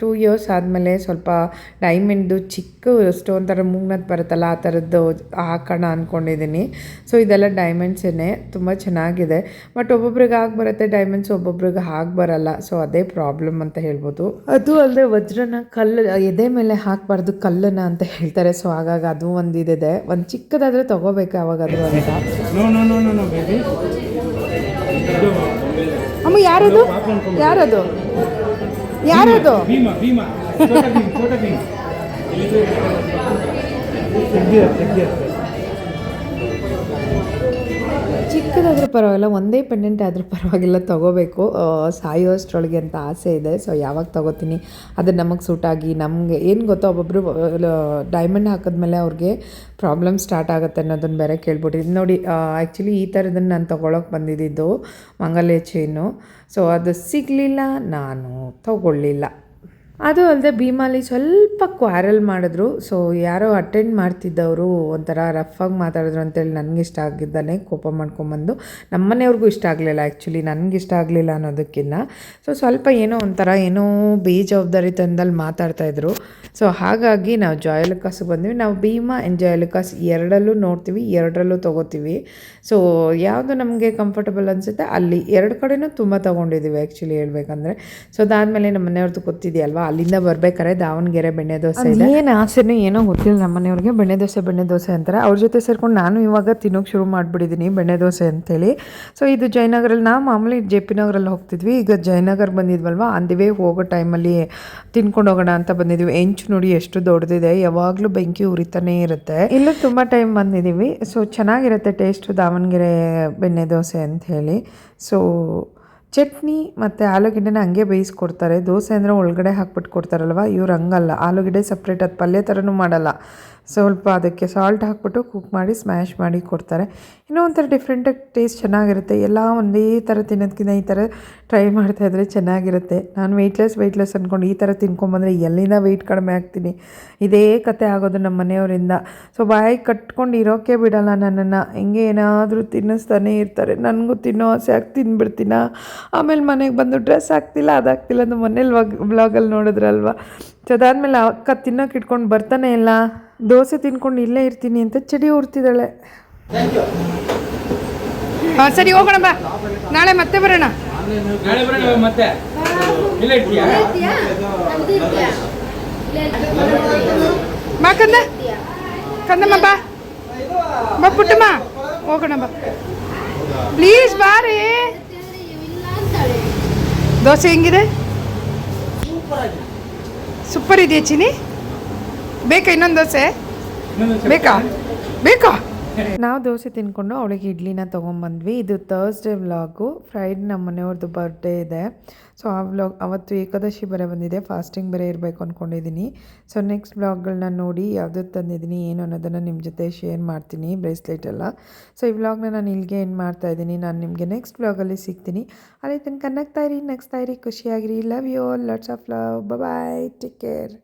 ಟೂ ಇಯರ್ಸ್ ಆದಮೇಲೆ ಸ್ವಲ್ಪ ಡೈಮಂಡ್ದು ಚಿಕ್ಕ ಸ್ಟೋನ್ ಥರ ಮೂಗ್ನದ್ ಬರುತ್ತಲ್ಲ ಆ ಥರದ್ದು ಹಾಕೋಣ ಅಂದ್ಕೊಂಡಿದ್ದೀನಿ ಸೊ ಇದೆಲ್ಲ ಡೈಮಂಡ್ಸೇ ತುಂಬ ಚೆನ್ನಾಗಿದೆ. ಬಟ್ ಒಬ್ಬೊಬ್ರಿಗೆ ಹಾಗೆ ಬರುತ್ತೆ ಡೈಮಂಡ್ಸ್ ಒಬ್ಬೊಬ್ರಿಗೆ ಹಾಗೆ ಬರಲ್ಲ. ಸೊ ಅದೇ ಪ್ರಾಬ್ಲಮ್ ಅಂತ ಹೇಳ್ಬೋದು. ಅದು ಅಲ್ಲದೆ ವಜ್ರನ ಕಲ್ಲು ಎದೆ ಮೇಲೆ ಹಾಕಬಾರ್ದು ಕಲ್ಲನ್ನು ಅಂತ ಹೇಳ್ತಾರೆ. ಸೊ ಹಾಗಾಗಿ ಅದು ಒಂದು ಇದಿದೆ. ಒಂದು ಚಿಕ್ಕದಾದರೆ ತೊಗೋಬೇಕು ಯಾವಾಗಾದರೂ ಅಂತ. No no no no no baby ಅಮ್ಮ ಯಾರದು? ಯಾರದು? ಯಾರದು? ಭೀಮ ಚಿಕ್ಕದಾದ್ರೂ ಪರವಾಗಿಲ್ಲ, ಒಂದೇ ಪೆಂಡೆಂಟ್ ಆದರೂ ಪರವಾಗಿಲ್ಲ, ತೊಗೋಬೇಕು. ಸಾಯೋ ಅಷ್ಟರೊಳಗೆ ಅಂತ ಆಸೆ ಇದೆ. ಸೊ ಯಾವಾಗ ತೊಗೋತೀನಿ? ಅದು ನಮಗೆ ಸೂಟಾಗಿ ನಮಗೆ ಏನು ಗೊತ್ತೋ ಒಬ್ಬೊಬ್ಬರು ಡೈಮಂಡ್ ಹಾಕಿದ್ಮೇಲೆ ಅವ್ರಿಗೆ ಪ್ರಾಬ್ಲಮ್ ಸ್ಟಾರ್ಟ್ ಆಗುತ್ತೆ ಅನ್ನೋದನ್ನು ಬೇರೆ ಕೇಳ್ಬಿಟ್ಟಿದ್ದು ನೋಡಿ ಆ್ಯಕ್ಚುಲಿ ಈ ಥರದನ್ನು ನಾನು ತೊಗೊಳಕ್ಕೆ ಬಂದಿದ್ದು ಮಂಗಲ್ಯ ಚೈನು ಸೊ ಅದು ಸಿಗಲಿಲ್ಲ, ನಾನು ತಗೊಳ್ಳಿಲ್ಲ. ಅದು ಅಲ್ಲದೆ ಭೀಮಾಲಿ ಸ್ವಲ್ಪ ಕ್ವಾರಲ್ ಮಾಡಿದ್ರು. ಸೊ ಯಾರೋ ಅಟೆಂಡ್ ಮಾಡ್ತಿದ್ದವರು ಒಂಥರ ರಫಾಗಿ ಮಾತಾಡಿದ್ರು ಅಂತೇಳಿ ನನಗೆ ಇಷ್ಟ ಆಗಿದ್ದಾನೆ. ಕೋಪ ಮಾಡ್ಕೊಂಬಂದು ನಮ್ಮನೆಯವ್ರಿಗೂ ಇಷ್ಟ ಆಗಲಿಲ್ಲ ಆ್ಯಕ್ಚುಲಿ ನನಗೆ ಇಷ್ಟ ಆಗಲಿಲ್ಲ ಅನ್ನೋದಕ್ಕಿಂತ ಸೊ ಸ್ವಲ್ಪ ಏನೋ ಒಂಥರ ಏನೋ ಬೇಜವಾಬ್ದಾರಿತನದಲ್ಲಿ ಮಾತಾಡ್ತಾಯಿದ್ರು ಸೊ ಹಾಗಾಗಿ ನಾವು ಜಾಯಲುಕಾಸ್ಗೆ ಬಂದ್ವಿ. ನಾವು ಭೀಮಾ ಆ್ಯಂಡ್ ಜಾಯಲುಕಾಸ್ ಎರಡಲ್ಲೂ ನೋಡ್ತೀವಿ, ಎರಡರಲ್ಲೂ ತೊಗೋತೀವಿ. ಸೊ ಯಾವುದು ನಮಗೆ ಕಂಫರ್ಟಬಲ್ ಅನಿಸುತ್ತೆ ಅಲ್ಲಿ ಎರಡು ಕಡೆನೂ ತುಂಬ ತೊಗೊಂಡಿದ್ದೀವಿ ಆ್ಯಕ್ಚುಲಿ ಹೇಳ್ಬೇಕಂದ್ರೆ. ಸೊ ಅದಾದಮೇಲೆ ನಮ್ಮ ಮನೆಯವ್ರದ್ದು ಗೊತ್ತಿದೆಯಲ್ವಾ? ಅಲ್ಲಿಂದ ಬರ್ಬೇಕಾದ್ರೆ ದಾವಣಗೆರೆ ಬೆಣ್ಣೆ ದೋಸೆ ಇದೆ. ಏನು ಆಸೆನೂ ಏನೋ ಗೊತ್ತಿಲ್ಲ ನಮ್ಮ ಮನೆಯವ್ರಿಗೆ ಬೆಣ್ಣೆ ದೋಸೆ ಬೆಣ್ಣೆ ದೋಸೆ ಅಂತಾರೆ. ಅವ್ರ ಜೊತೆ ಸೇರ್ಕೊಂಡು ನಾನು ಇವಾಗ ತಿನ್ನೋಕೆ ಶುರು ಮಾಡಿಬಿಟ್ಟಿದ್ದೀನಿ ಬೆಣ್ಣೆ ದೋಸೆ ಅಂತೇಳಿ. ಸೊ ಇದು ಜಯನಗರಲ್ಲಿ ನಾವು ಮಾಮೂಲಿ ಜೆ ಪಿ ನಗರಲ್ಲಿ ಹೋಗ್ತಿದ್ವಿ. ಈಗ ಜಯನಗರ್ ಬಂದಿದ್ವಲ್ವಾ? ಅಂದಿವೇ ಹೋಗೋ ಟೈಮಲ್ಲಿ ತಿನ್ಕೊಂಡು ಹೋಗೋಣ ಅಂತ ಬಂದಿದ್ವಿ. ಹೆಂಚು ನೋಡಿ ಎಷ್ಟು ದೊಡ್ಡದಿದೆ. ಯಾವಾಗಲೂ ಬೆಂಕಿ ಉರಿತಾನೆ ಇರುತ್ತೆ. ಇಲ್ಲೂ ತುಂಬ ಟೈಮ್ ಬಂದಿದ್ದೀವಿ ಸೊ ಚೆನ್ನಾಗಿರುತ್ತೆ ಟೇಸ್ಟು ದಾವಣಗೆರೆ ಬೆಣ್ಣೆ ದೋಸೆ ಅಂತ ಹೇಳಿ. ಸೊ ಚಟ್ನಿ ಮತ್ತು ಆಲೂಗೆಡ್ಡೆನ ಹಂಗೆ ಬೇಯಿಸ್ಕೊಡ್ತಾರೆ. ದೋಸೆ ಅಂದರೆ ಒಳಗಡೆ ಹಾಕ್ಬಿಟ್ಟು ಕೊಡ್ತಾರಲ್ವ? ಇವ್ರು ಹಂಗಲ್ಲ. ಆಲೂಗೆಡ್ಡೆ ಸಪ್ರೇಟ್ ಅದು ಪಲ್ಯ ಥರನೂ ಮಾಡಲ್ಲ. ಸ್ವಲ್ಪ ಅದಕ್ಕೆ ಸಾಲ್ಟ್ ಹಾಕ್ಬಿಟ್ಟು ಕುಕ್ ಮಾಡಿ ಸ್ಮ್ಯಾಶ್ ಮಾಡಿ ಕೊಡ್ತಾರೆ. ಇನ್ನೂ ಒಂಥರ ಡಿಫ್ರೆಂಟಾಗಿ ಟೇಸ್ಟ್ ಚೆನ್ನಾಗಿರುತ್ತೆ. ಎಲ್ಲ ಒಂದೇ ಥರ ತಿನ್ನೋದಕ್ಕಿಂತ ಈ ಥರ ಟ್ರೈ ಮಾಡ್ತಾಯಿದ್ರೆ ಚೆನ್ನಾಗಿರುತ್ತೆ. ನಾನು ವೆಯ್ಟ್ಲೆಸ್ ವೆಯ್ಟ್ಲೆಸ್ ಅಂದ್ಕೊಂಡು ಈ ಥರ ತಿನ್ಕೊಂಬಂದರೆ ಎಲ್ಲಿಂದ ವೆಯ್ಟ್ ಕಡಿಮೆ ಆಗ್ತೀನಿ? ಇದೇ ಕತೆ ಆಗೋದು ನಮ್ಮ ಮನೆಯವರಿಂದ. ಸೊ ಬಾಯಿ ಕಟ್ಕೊಂಡು ಇರೋಕ್ಕೆ ಬಿಡಲ್ಲ ನನ್ನನ್ನು. ಹಿಂಗೆ ಏನಾದರೂ ತಿನ್ನಿಸ್ತಾನೆ ಇರ್ತಾರೆ. ನನಗೂ ತಿನ್ನೋ ಆಸೆ ಆಗಿ ತಿನ್ಬಿಡ್ತೀನ? ಆಮೇಲೆ ಮನೆಗೆ ಬಂದು ಡ್ರೆಸ್ ಆಗ್ತಿಲ್ಲ ಅದಾಗ್ತಿಲ್ಲ ಅಂತ ಮನೇಲಿ ವ್ಲಾಗಲ್ಲಿ ನೋಡಿದ್ರಲ್ವ? ಸೊ ಅದಾದಮೇಲೆ ಅಕ್ಕ ತಿನ್ನೋಕೆ ಇಟ್ಕೊಂಡು ಬರ್ತಾನೆ ಇಲ್ಲ? ದೋಸೆ ತಿನ್ಕೊಂಡು ಇಲ್ಲೇ ಇರ್ತೀನಿ ಅಂತ ಚಡಿ ಊರ್ತಿದ್ದಾಳೆ. ಹಾಂ ಸರಿ ಹೋಗೋಣ ಬಾ. ನಾಳೆ ಮತ್ತೆ ಬರೋಣ. ನಾಳೆ ಬರೋಣ ಮತ್ತೆ. ಇಲ್ಲ ಇರ್ತೀಯಾ? ಬಾ ಕಂದ. ಕಂದಮ್ಮ ಬಾ. ಬಾ ಪುಟ್ಟಮ್ಮ. ಹೋಗೋಣ ಬಾ. ಪ್ಲೀಸ್ ಬಾರಿ ದೋಸೆ ಹೆಂಗಿದೆ? ಸೂಪರ್ ಇದೆಯಾ ಚಿನಿ ಬೇಕಾ ಇನ್ನೊಂದು ದೋಸೆ? ಬೇಕಾ? ಬೇಕಾ? ನಾವು ದೋಸೆ ತಿನ್ಕೊಂಡು ಅವಳಿಗೆ ಇಡ್ಲಿನ ತೊಗೊಂಬಂದ್ವಿ. ಇದು ತರ್ಸ್ಡೇ ವ್ಲಾಗು ಫ್ರೈಡ್ ನಮ್ಮ ಮನೆಯವ್ರದ್ದು ಬರ್ಡೇ ಇದೆ. ಸೊ ಆ ವ್ಲಾಗ್ ಅವತ್ತು ಏಕಾದಶಿ ಬೇರೆ ಬಂದಿದೆ ಫಾಸ್ಟಿಂಗ್ ಬೇರೆ ಇರಬೇಕು ಅಂದ್ಕೊಂಡಿದ್ದೀನಿ ಸೊ ನೆಕ್ಸ್ಟ್ ವ್ಲಾಗ್ಗಳನ್ನ ನೋಡಿ ಯಾವುದು ತಂದಿದ್ದೀನಿ ಏನು ಅನ್ನೋದನ್ನು ನಿಮ್ಮ ಜೊತೆ ಶೇರ್ ಮಾಡ್ತೀನಿ ಬ್ರೇಸ್ಲೆಟ್ ಎಲ್ಲ. ಸೊ ಈ ವ್ಲಾಗ್ನ ನಾನು ಇಲ್ಲಿಗೆ ಏನು ಮಾಡ್ತಾ ಇದ್ದೀನಿ ನಾನು ನಿಮಗೆ ನೆಕ್ಸ್ಟ್ ವ್ಲಾಗಲ್ಲಿ ಸಿಗ್ತೀನಿ. ಅದೇ ತನಕ ನಗ್ತಾ ಇರಿ ನಗ್ಸ್ತಾ ಇರಿ ಖುಷಿಯಾಗಿರಿ. Love you lots of love bye take care